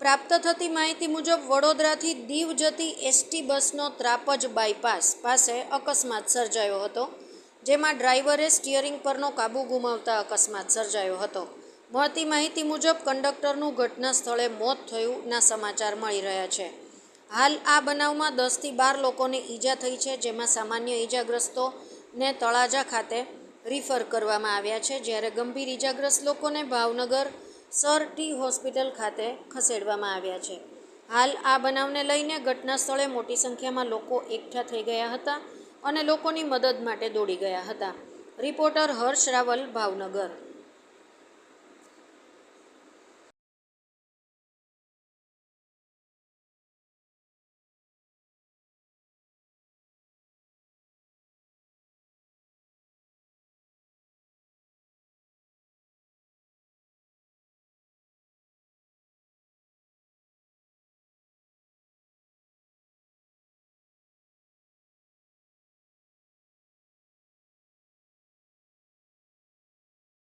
પ્રાપ્ત થતી માહિતી મુજબ, વડોદરાથી દીવ જતી એસટી બસનો ત્રાપજ બાયપાસ પાસે અકસ્માત સર્જાયો હતો, જેમાં ડ્રાઈવરે સ્ટિયરિંગ પરનો કાબુ ગુમાવતા અકસ્માત સર્જાયો હતો. મળતી માહિતી મુજબ, કંડક્ટરનું ઘટના સ્થળે મોત થયુંના સમાચાર મળી રહ્યા છે. હાલ આ બનાવમાં દસથી બાર લોકોને ઈજા થઈ છે, જેમાં સામાન્ય ઈજાગ્રસ્તોને તળાજા ખાતે રિફર કરવામાં આવ્યા છે, જ્યારે ગંભીર ઈજાગ્રસ્ત લોકોને ભાવનગર સર ટી હોસ્પિટલ ખાતે ખસેડવામાં આવ્યા છે. હાલ આ બનાવને લઈને ઘટના સ્થળે મોટી સંખ્યામાં લોકો એકઠા થઈ ગયા હતા અને લોકોની મદદ માટે દોડી ગયા હતા. રિપોર્ટર હર્ષ રાવલ, ભાવનગર.